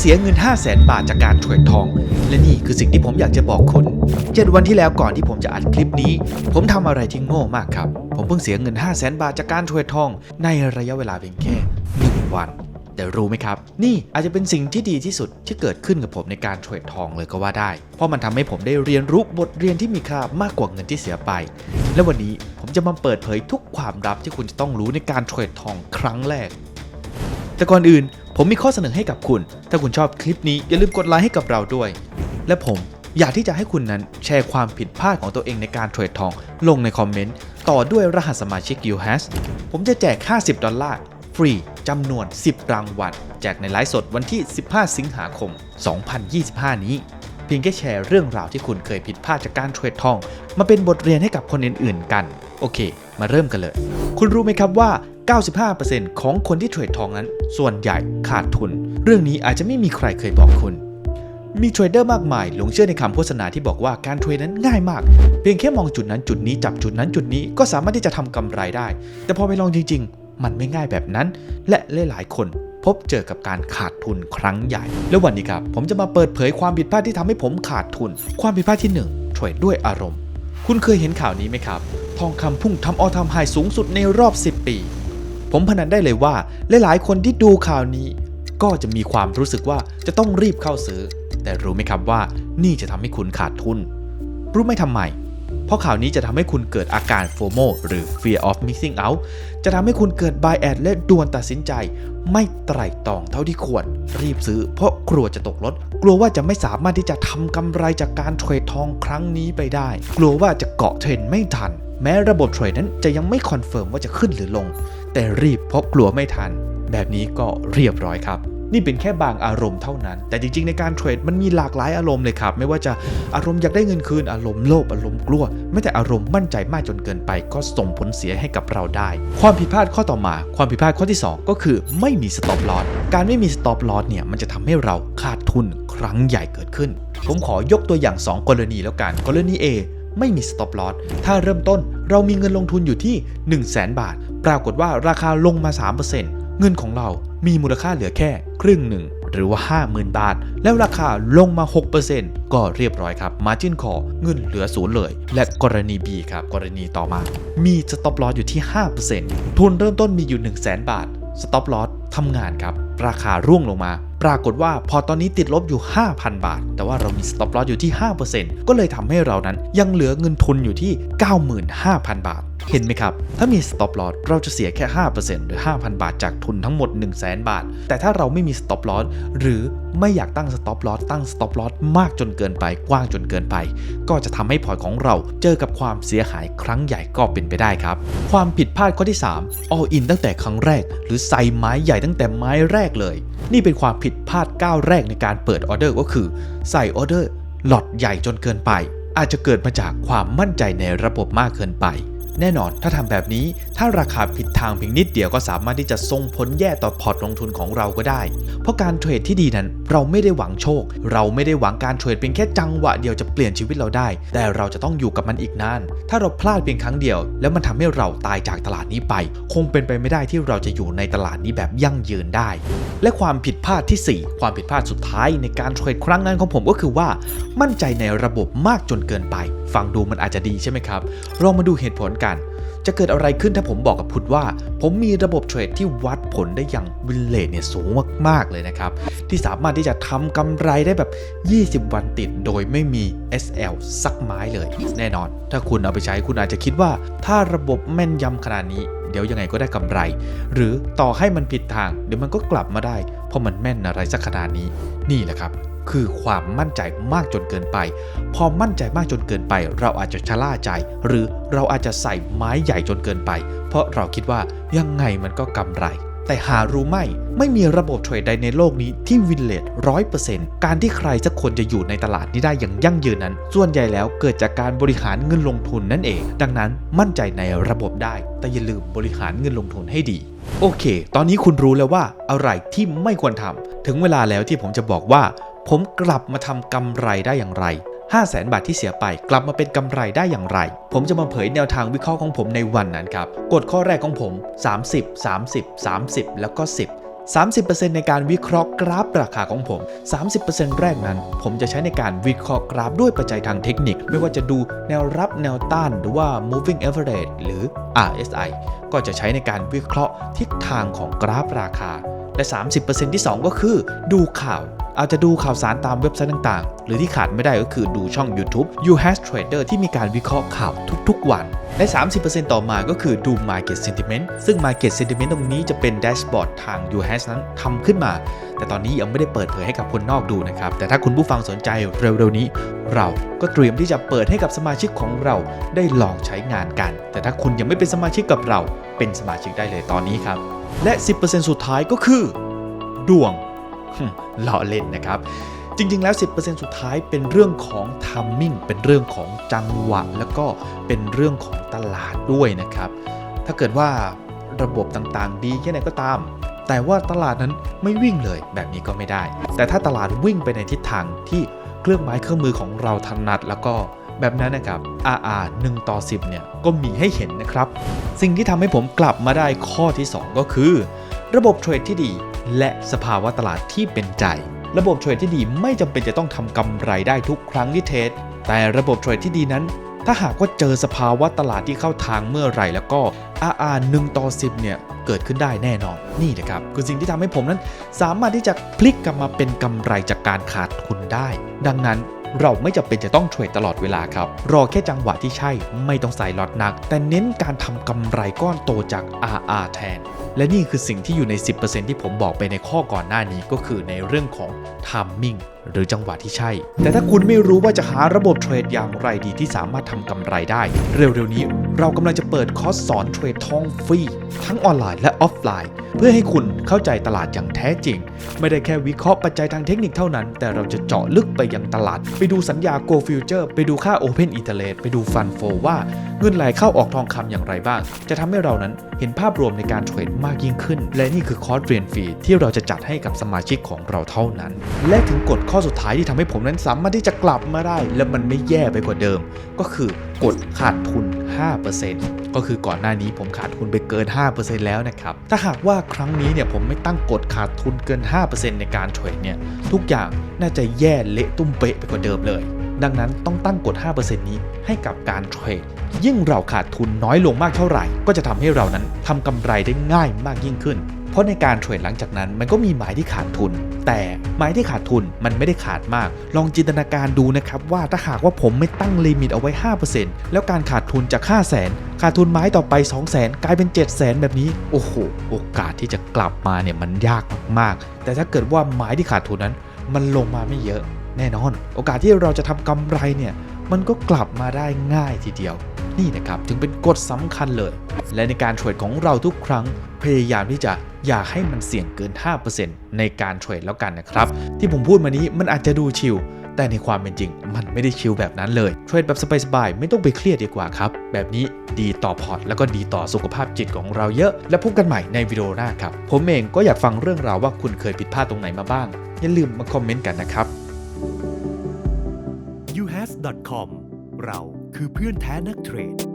เสียเงิน 5 0 0แสนบาทจากการเทรดทอง และนี่คือสิ่งที่ผมอยากจะบอกคุณ7วันที่แล้วก่อนที่ผมจะอัดคลิปนี้ ผมทำอะไรที่โง่มากครับ ผมเพิ่งเสียเงิน 5 0 0แสนบาทจากการเทรดทอง ในระยะเวลาเพียงแค่ 1 วัน แต่รู้ไหมครับ นี่อาจจะเป็นสิ่งที่ดีที่สุดที่เกิดขึ้นกับผมในการเทรดทองเลยก็ว่าได้ เพราะมันทำให้ผมได้เรียนรู้บทเรียนที่มีค่ามากกว่าเงินที่เสียไป และวันนี้ผมจะมาเปิดเผยทุกความลับที่คุณจะต้องรู้ในการเทรดทองครั้งแรกแต่ก่อนอื่น ผมมีข้อเสนอให้กับคุณ ถ้าคุณชอบคลิปนี้อย่าลืมกดไลค์ให้กับเราด้วย และผมอยากที่จะให้คุณนั้นแชร์ความผิดพลาดของตัวเองในการเทรดทอง ลงในคอมเมนต์ ต่อด้วยรหัสสมาชิก u h a s ผมจะแจก 50 ดอลลาร์ ฟรีจำนวน 10 รางวัลแจกในไลฟ์สดวันที่ 15 สิงหาคม 2025 นี้ เพียงแค่แชร์เรื่องราวที่คุณเคยผิดพลาดจากการเทรดทอง มาเป็นบทเรียนให้กับคนอื่นๆ กัน โอเค มาเริ่มกันเลย คุณรู้ไหมครับว่า 95%ของคนที่เทรดทองนั้น ส่วนใหญ่ขาดทุน เรื่องนี้อาจจะไม่มีใครเคยบอกคุณ มีเทรดเดอร์มากมายหลงเชื่อในคำโฆษณาที่บอกว่าการเทรดนั้นง่ายมาก เพียงแค่มองจุดนั้นจุดนี้จับจุดนั้นจุดนี้ก็สามารถที่จะทำกำไรได้ แต่พอไปลองจริง ๆ มันไม่ง่ายแบบนั้น และหลายๆคนพบเจอกับการขาดทุนครั้งใหญ่ แล้ววันนี้ครับ ผมจะมาเปิดเผยความผิดพลาดที่ทำให้ผมขาดทุน ความผิดพลาดที่1เทรดด้วยอารมณ์ คุณเคยเห็นข่าวนี้ไหมครับ ทองคำพุ่งทำออทำไฮสูงสุดในรอบ 10 ปี ผมพนันได้เลยว่าหลายๆ คนที่ดูข่าวนี้ ก็จะมีความรู้สึกว่าจะต้องรีบเข้าซื้อ แต่รู้ไหมครับว่านี่จะทำให้คุณขาดทุน รู้ไหมทำไม เพราะข่าวนี้จะทำให้คุณเกิดอาการ FOMO หรือ Fear of Missing Out จะทำให้คุณเกิด Buy Ad และด่วนตัดสินใจ ไม่ไตร่ตรองเท่าที่ควร รีบซื้อ เพราะกลัวจะตกรถ กลัวว่าจะไม่สามารถที่จะทำกำไรจากการเทรดทองครั้งนี้ไปได้ กลัวว่าจะเกาะเทรนไม่ทันแม้ระบบเทรดนั้นจะยังไม่คอนเฟิร์มว่าจะขึ้นหรือลง แต่รีบเพราะกลัวไม่ทัน แบบนี้ก็เรียบร้อยครับ นี่เป็นแค่บางอารมณ์เท่านั้น แต่จริงๆในการเทรดมันมีหลากหลายอารมณ์เลยครับ ไม่ว่าจะอารมณ์อยากได้เงินคืนอารมณ์โลภอารมณ์กลัว ไม่แต่อารมณ์มั่นใจมากจนเกินไป ก็ส่งผลเสียให้กับเราได้ ความผิดพลาดข้อต่อมา ความผิดพลาดข้อที่ 2 ก็คือไม่มีสต็อปลอสการไม่มีสต็อปลอสเนี่ยมันจะทำให้เราขาดทุนครั้งใหญ่เกิดขึ้น ผมขอยกตัวอย่าง 2 กรณีแล้วกันกรณี A ไม่มี stop loss ถ้าเริ่มต้นเรามีเงินลงทุนอยู่ที่ 1 0 0 0 0แบาท ปรากฏว่าราคาลงมา 3%เงินของเรามีมูลค่าเหลือแค่ครึ่งหนึ่งหรือว่า 50,000 บาท แล้วราคาลงมา 6%ก็เรียบร้อยครับ margin call เงินเหลือศูนย์เลย และกรณี B ครับ กรณีต่อมา มี stop loss อยู่ที่ 5%ทุนเริ่มต้นมีอยู่ 1 0 0 0 0แบาท stop loss ทำงานครับ ราคาร่วงลงมา ปรากฏว่าพอตอนนี้ติดลบอยู่ 5,000 บาท แต่ว่าเรามี stop loss อยู่ที่ 5%ก็เลยทำให้เรานั้นยังเหลือเงินทุนอยู่ที่ 95,000 บาท เห็นไหมครับ ถ้ามี stop loss เราจะเสียแค่ 5%หรือ 5,000 บาทจากทุนทั้งหมด 1 0 0 0 0แบาท แต่ถ้าเราไม่มี stop loss หรือไม่อยากตั้ง stop loss ตั้ง stop loss มากจนเกินไปกว้างจนเกินไป ก็จะทำให้พอร์ตของเราเจอกับความเสียหายครั้งใหญ่ก็เป็นไปได้ครับ ความผิดพลาดข้อที่ 3 all in ตั้งแต่ครั้งแรก หรือใส่ไม้ใหญ่ตั้งแต่ไม้แรกเลย นี่เป็นความผิดพลาดก้าวแรกในการเปิดออเดอร์ก็คือ ใส่ออเดอร์หลอดใหญ่จนเกินไป อาจจะเกิดมาจากความมั่นใจในระบบมากเกินไป แน่นอนถ้าทำแบบนี้ถ้าราคาผิดทางเพียงนิดเดียวก็สามารถที่จะส่งผลแย่ต่อพอร์ตลงทุนของเราก็ได้ เพราะการเทรดที่ดีนั้นเราไม่ได้หวังโชค เราไม่ได้หวังการเทรดเพียงแค่จังหวะเดียวจะเปลี่ยนชีวิตเราได้ แต่เราจะต้องอยู่กับมันอีกนาน ถ้าเราพลาดเพียงครั้งเดียว แล้วมันทำให้เราตายจากตลาดนี้ไป คงเป็นไปไม่ได้ที่เราจะอยู่ในตลาดนี้แบบยั่งยืนได้ และความผิดพลาดทีสี่ 4 ความผิดพลาดสุดท้ายในการเทรดครั้งนั้นของผมก็คือว่า มั่นใจในระบบมากจนเกินไป ฟังดูมันอาจจะดีใช่ไหมครับลองมาดูเหตุผลกันจะเกิดอะไรขึ้นถ้าผมบอกกับพุทธว่า ผมมีระบบเทรดที่วัดผลได้อย่างวินเลทเนี่ยสูงมาก ๆ เลยนะครับ ที่สามารถที่จะทำกำไรได้แบบ 20 วันติดโดยไม่มี SL สักไม้เลย แน่นอน ถ้าคุณเอาไปใช้คุณอาจจะคิดว่า ถ้าระบบแม่นยำขนาดนี้ เดี๋ยวยังไงก็ได้กำไร หรือต่อให้มันผิดทางเดี๋ยวมันก็กลับมาได้ เพราะมันแม่นอะไรสักขนาดนี้ นี่แหละครับ คือความมั่นใจมากจนเกินไป พอมั่นใจมากจนเกินไป เราอาจจะชะล่าใจ หรือเราอาจจะใส่ไม้ใหญ่จนเกินไป เพราะเราคิดว่ายังไงมันก็กำไรแต่หารู้ไหมไม่มีระบบเทรดใดในโลกนี้ที่วินเลทร้อยเปอร์เซ็นต์การที่ใครสักคนจะอยู่ในตลาดนี้ได้อย่างยั่งยืนนั้น ส่วนใหญ่แล้วเกิดจากการบริหารเงินลงทุนนั่นเอง ดังนั้นมั่นใจในระบบได้ แต่อย่าลืมบริหารเงินลงทุนให้ดี โอเค ตอนนี้คุณรู้แล้วว่าอะไรที่ไม่ควรทำ ถึงเวลาแล้วที่ผมจะบอกว่า ผมกลับมาทำกำไรได้อย่างไร 5 0 0แสนบาทที่เสียไป กลับมาเป็นกำไรได้อย่างไร ผมจะมาเผยแนวทางวิเคราะห์ของผมในวันนั้นครับ กฎข้อแรกของผม 30 30 30 แล้วก็ 10 30%ในการวิเคราะห์กราฟราคาของผม 30%แรกนั้น ผมจะใช้ในการวิเคราะห์กราฟด้วยปัจจัยทางเทคนิค ไม่ว่าจะดูแนวรับแนวต้านหรือว่า moving average หรือ RSI ก็จะใช้ในการวิเคราะห์ทิศทางของกราฟราคา และ 30%ที่ 2 ก็คือ ดูข่าว อาจจะดูข่าวสารตามเว็บไซต์ต่างๆ หรือที่ขาดไม่ได้ก็คือดูช่อง YouTube You Has Trader ที่มีการวิเคราะห์ข่าวทุกๆ วัน และ 30%ต่อมาก็คือดู Market Sentiment ซึ่ง Market Sentiment ตรงนี้จะเป็นแดชบอร์ดทาง You Has นั้นทำขึ้นมา แต่ตอนนี้ยังไม่ได้เปิดเผยให้กับคนนอกดูนะครับ แต่ถ้าคุณผู้ฟังสนใจเร็วๆนี้ เราก็เตรียมที่จะเปิดให้กับสมาชิกของเราได้ลองใช้งานกัน แต่ถ้าคุณยังไม่เป็นสมาชิกกับเรา เป็นสมาชิกได้เลยตอนนี้ครับ และ 10%สุดท้ายก็คือ ดวง ล้อเล่นนะครับ จริง ๆ แล้ว 10%สุดท้ายเป็นเรื่องของทัมมิ่งเป็นเรื่องของจังหวะ แล้วก็เป็นเรื่องของตลาดด้วยนะครับ ถ้าเกิดว่าระบบต่างๆ ดีแค่ไหนก็ตาม แต่ว่าตลาดนั้นไม่วิ่งเลยแบบนี้ก็ไม่ได้ แต่ถ้าตลาดวิ่งไปในทิศทางที่เครื่องไม้เครื่องมือของเราถนัดแล้วก็แบบนั้นนะครับ RR 1 ต่อ 10 เนี่ย ก็มีให้เห็นนะครับ สิ่งที่ทำให้ผมกลับมาได้ข้อที่ 2 ก็คือ ระบบเทรดที่ดี และสภาวะตลาดที่เป็นใจ ระบบเทรดที่ดีไม่จำเป็นจะต้องทำกำไรได้ทุกครั้งที่เทรดแต่ระบบเทรดที่ดีนั้น ถ้าหากว่าเจอสภาวะตลาดที่เข้าทางเมื่อไหร่ แล้วก็ RR 1ต่อ 10 เนี่ย เกิดขึ้นได้แน่นอนนี่นะครับคือสิ่งที่ทำให้ผมนั้น สามารถที่จะพลิกกลับมาเป็นกำไรจากการขาดทุนได้ ดังนั้นเราไม่จำเป็นจะต้องเทรดตลอดเวลาครับ รอแค่จังหวะที่ใช่ ไม่ต้องใส่ล็อตหนัก แต่เน้นการทำกำไรก้อนโตจาก RR แทน และนี่คือสิ่งที่อยู่ใน 10%ที่ผมบอกไปในข้อก่อนหน้านี้ก็คือในเรื่องของ timing หรือจังหวะที่ใช่ แต่ถ้าคุณไม่รู้ว่าจะหาระบบเทรดอย่างไรดีที่สามารถทำกำไรได้ เร็วๆนี้เรากำลังจะเปิดคอร์สสอนเทรดทองฟรีทั้งออนไลน์และออฟไลน์ เพื่อให้คุณเข้าใจตลาดอย่างแท้จริง ไม่ได้แค่วิเคราะห์ปัจจัยทางเทคนิคเท่านั้น แต่เราจะเจาะลึกไปยังตลาด ไปดูสัญญา Go Future ไปดูค่า Open Interest ไปดูฟันโฟว่าเงินไหลเข้าออกทองคำอย่างไรบ้าง จะทำให้เรานั้นเห็นภาพรวมในการเทรดมากยิ่งขึ้น และนี่คือคอร์สเรียนฟรีที่เราจะจัดให้กับสมาชิกของเราเท่านั้น และถึงกฎข้อสุดท้ายที่ทำให้ผมนั้นสามารถที่จะกลับมาได้ และมันไม่แย่ไปกว่าเดิม ก็คือกฎขาดทุน 5%ก็คือก่อนหน้านี้ผมขาดทุนไปเกิน 5%แล้วนะครับ ถ้าหากว่าครั้งนี้เนี่ยผมไม่ตั้งกฎขาดทุนเกิน 5%ในการเทรดเนี่ยทุกอย่างน่าจะแย่เละตุ้มเป๊ะไปกว่าเดิมเลย ดังนั้นต้องตั้งกฎ 5%นี้ให้กับการเทรด ยิ่งเราขาดทุนน้อยลงมากเท่าไหร่ ก็จะทำให้เรานั้นทำกำไรได้ง่ายมากยิ่งขึ้น เพราะในการเทรดหลังจากนั้นมันก็มีหมายที่ขาดทุน แต่หมายที่ขาดทุนมันไม่ได้ขาดมาก ลองจินตนาการดูนะครับว่าถ้าหากว่าผมไม่ตั้งลิมิตเอาไว้ 5%แล้วการขาดทุนจาก 5 0 0 0 0 0ขาดทุนไม้ต่อไป 2 0 0 0 0 0 กลายเป็น 7 0 0 0 0 0 แบบนี้ โอ้โห โอกาสที่จะกลับมาเนี่ยมันยากมาก ๆ แต่ถ้าเกิดว่าไม้ที่ขาดทุนนั้น มันลงมาไม่เยอะ แน่นอน โอกาสที่เราจะทำกำไรเนี่ยมันก็กลับมาได้ง่ายทีเดียว นี่นะครับถึงเป็นกฎสำคัญเลย และในการเทรดของเราทุกครั้งพยายามที่จะอย่าให้มันเสี่ยงเกิน 5%ในการเทรดแล้วกันนะครับ ที่ผมพูดมานี้มันอาจจะดูชิลแต่ในความเป็นจริง มันไม่ได้ชิลแบบนั้นเลยเทรดแบบสบายๆไม่ต้องไปเครียดดีกว่าครับ แบบนี้ดีต่อพอร์ตแล้วก็ดีต่อสุขภาพจิตของเราเยอะ และพบกันใหม่ในวิดีโอหน้าครับ ผมเองก็อยากฟังเรื่องราวว่าคุณเคยผิดพลาดตรงไหนมาบ้าง อย่าลืมมาคอมเมนต์กันนะครับ s.com เราคือเพื่อนแท้นักเทรด